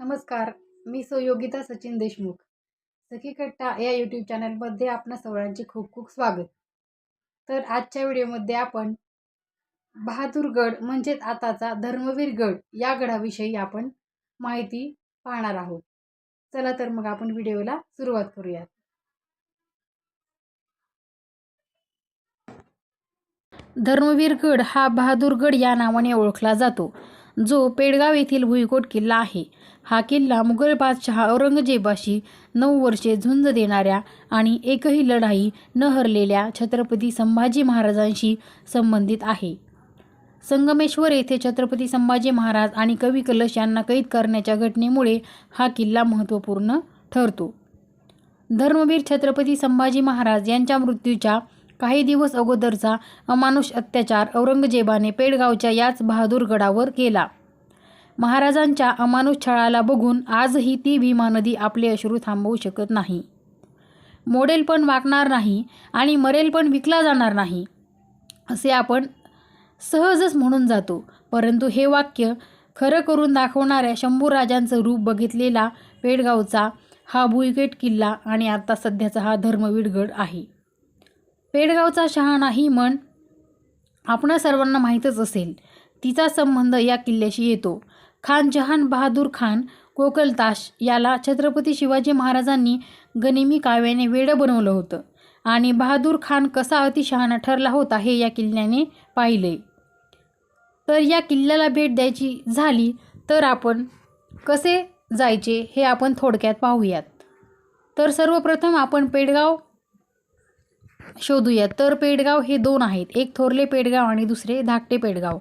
नमस्कार मी सुयोगिता सचिन देशमुख. सखी कट्टा या यूट्यूब चॅनलमध्ये आपणा सर्वांचे खूप खूप स्वागत. तर आजच्या व्हिडिओमध्ये आपण बहादूरगड म्हणजेच आताचा धर्मवीर गड या गडाविषयी आपण माहिती पाहणार आहोत. चला तर मग आपण व्हिडिओला सुरुवात करूयात. धर्मवीरगड हा बहादूरगड या नावाने ओळखला जातो. जो पेडगाव येथील भुईकोट किल्ला आहे. हा किल्ला मुघल बादशहा औरंगजेबाशी नऊ वर्षे झुंज देणाऱ्या आणि एकही लढाई न हरलेल्या छत्रपती संभाजी महाराजांशी संबंधित आहे. संगमेश्वर येथे छत्रपती संभाजी महाराज आणि कवी कलश यांना कैद करण्याच्या घटनेमुळे हा किल्ला महत्त्वपूर्ण ठरतो. धर्मवीर छत्रपती संभाजी महाराज यांच्या मृत्यूच्या काही दिवस अगोदरचा अमानुष अत्याचार औरंगजेबाने पेडगावच्या याच बहादूरगडावर केला. महाराजांच्या अमानुष छळाला बघून आजही ती भीमा नदी आपले अश्रू थांबवू शकत नाही. मोडेल पण वाकणार नाही आणि मरेल पण विकला जाणार नाही असे आपण सहजच म्हणून जातो. परंतु हे वाक्य खरं करून दाखवणाऱ्या शंभूराजांचं रूप बघितलेला पेडगावचा हा भुईगेट किल्ला आणि आता सध्याचा हा धर्मवीडगड आहे. पेडगावचा शहाणा ही म्हण आपणा सर्वांना माहीतच असेल. तिचा संबंध या किल्ल्याशी येतो. खान जहान बहादूर खान कोकलताश याला छत्रपती शिवाजी महाराजांनी गनिमी काव्याने वेडं बनवलं होतं आणि बहादूर खान कसा अतिशहाणा ठरला होता हे या किल्ल्याने पाहिले. तर या किल्ल्याला भेट द्यायची झाली तर आपण कसे जायचे हे आपण थोडक्यात पाहूयात. तर सर्वप्रथम आपण पेडगाव शोधूया. तर पेडगाव हे दोन आहेत. एक थोरले पेडगाव आणि दुसरे धाकटे पेडगाव.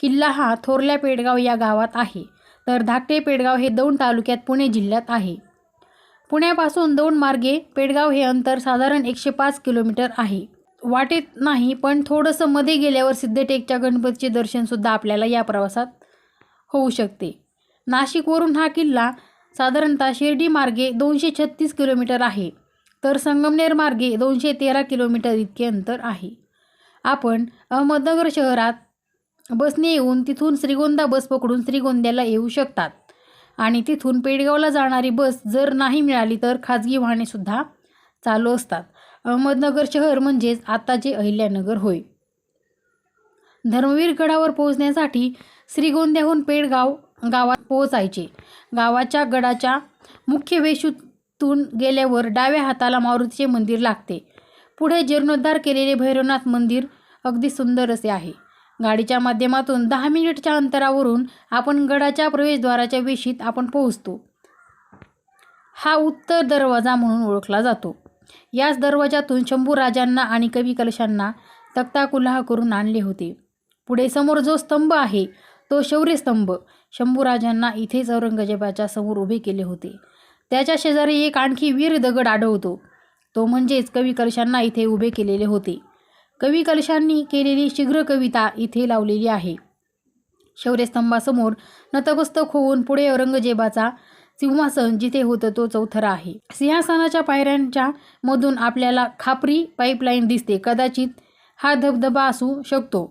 किल्ला हा थोरल्या पेडगाव या गावात आहे. तर धाकटे पेडगाव हे दोन तालुक्यात पुणे जिल्ह्यात आहे. पुण्यापासून दोन मार्गे पेडगाव हे अंतर साधारण एकशे पाच किलोमीटर आहे. वाटेत नाही पण थोडंसं मध्ये गेल्यावर सिद्धटेकच्या गणपतीचे दर्शनसुद्धा आपल्याला या प्रवासात होऊ शकते. नाशिकवरून हा किल्ला साधारणतः शिर्डी मार्गे दोनशे छत्तीस किलोमीटर आहे. तर संगमनेर मार्गे दोनशे तेरा किलोमीटर इतके अंतर आहे. आपण अहमदनगर शहरात बसने येऊन तिथून श्रीगोंदा बस पकडून श्रीगोंद्याला येऊ शकतात. आणि तिथून पेडगावला जाणारी बस जर नाही मिळाली तर खाजगी वाहनेसुद्धा चालू असतात. अहमदनगर शहर म्हणजेच आताचे अहिल्यानगर होय. धर्मवीर गडावर पोहोचण्यासाठी श्रीगोंद्याहून पेडगाव गावात पोहोचायचे. गावाच्या गडाच्या मुख्य वेशू तून गेल्यावर डाव्या हाताला मारुतीचे मंदिर लागते. पुढे जीर्णोद्धार केलेले भैरवनाथ मंदिर अगदी सुंदर असे आहे. गाडीच्या माध्यमातून दहा मिनिटच्या अंतरावरून आपण गडाच्या प्रवेशद्वाराच्या वेशीत आपण पोहोचतो. हा उत्तर दरवाजा म्हणून ओळखला जातो. याच दरवाजातून शंभूराजांना आणि कवी कलशांना तक्ताकुल्हा करून आणले होते. पुढे समोर जो स्तंभ आहे तो शौर्यस्तंभ. शंभूराजांना इथेच औरंगजेबाच्या समोर उभे केले होते. त्याच्या शेजारी एक आणखी वीर दगड आढळतो. तो म्हणजेच कवी कलशांना इथे उभे केलेले होते. कवी कलशांनी केलेली शीघ्र कविता इथे लावलेली आहे. शौर्यस्तंभासमोर नतमस्तक होऊन पुढे औरंगजेबाचा सिंहासन जिथे होतं तो चौथरा आहे. सिंहासनाच्या पायऱ्यांच्या मधून आपल्याला खापरी पाईपलाईन दिसते. कदाचित हा धबधबा असू शकतो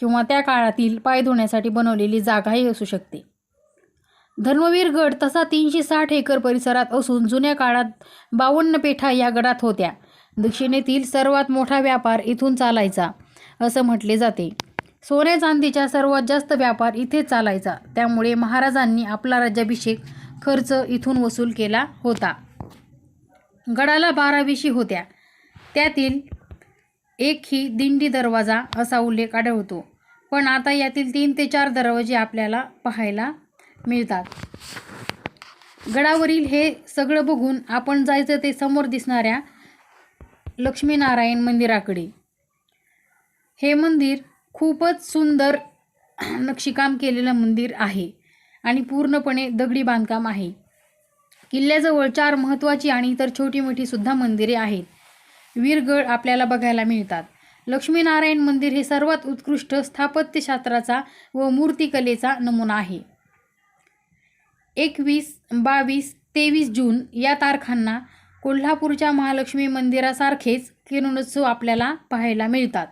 किंवा त्या काळातील पाय धुण्यासाठी बनवलेली जागाही असू शकते. धर्मवीर गड तसा तीनशे साठ एकर परिसरात असून जुन्या काळात बावन्न पेठा या गडात होत्या. दक्षिणेतील सर्वात मोठा व्यापार इथून चालायचा असं म्हटले जाते. सोन्या चांदीच्या सर्वात जास्त व्यापार इथेच चालायचा. त्यामुळे महाराजांनी आपला राज्याभिषेक खर्च इथून वसूल केला होता. गडाला बारा विशी होत्या. त्यातील एक ही दिंडी दरवाजा असा उल्लेख आढळतो. पण आता यातील तीन ते चार दरवाजे आपल्याला पाहायला मिळतात. गडावरील हे सगळं बघून आपण जायचं ते समोर दिसणाऱ्या लक्ष्मीनारायण मंदिराकडे. हे मंदिर खूपच सुंदर नक्षीकाम केलेलं मंदिर आहे आणि पूर्णपणे दगडी बांधकाम आहे. किल्ल्याजवळ चार महत्त्वाची आणि इतर छोटी मोठी सुद्धा मंदिरे आहेत. वीरगड आपल्याला बघायला मिळतात. लक्ष्मीनारायण मंदिर हे सर्वात उत्कृष्ट स्थापत्यशास्त्राचा व मूर्तिकलेचा नमुना आहे. एकवीस बावीस तेवीस जून या तारखांना कोल्हापूरच्या महालक्ष्मी मंदिरासारखेच किरणोत्सव आपल्याला पाहायला मिळतात.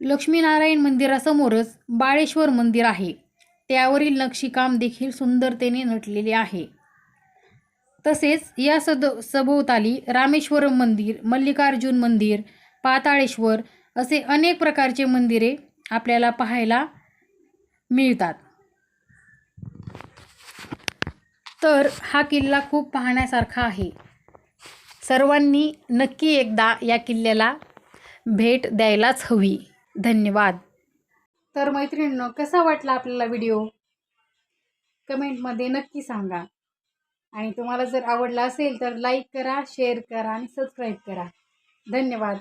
लक्ष्मीनारायण मंदिरासमोरच बाळेश्वर मंदिर आहे. त्यावरील नक्षीकाम देखील सुंदरतेने नटलेले आहे. तसेच या सद सभोवताली रामेश्वरम मंदिर मल्लिकार्जुन मंदिर पाताळेश्वर असे अनेक प्रकारचे मंदिरे आपल्याला पाहायला मिळतात. तर हा किल्ला खूप पाहण्यासारखा आहे. सर्वांनी नक्की एकदा या किल्ल्याला भेट द्यायलाच हवी. धन्यवाद. तर मैत्रिणींनो कसा वाटला आपल्याला व्हिडिओ? कमेंटमध्ये नक्की सांगा. आणि तुम्हाला जर आवडला असेल तर लाईक करा शेअर करा आणि सबस्क्राईब करा. धन्यवाद.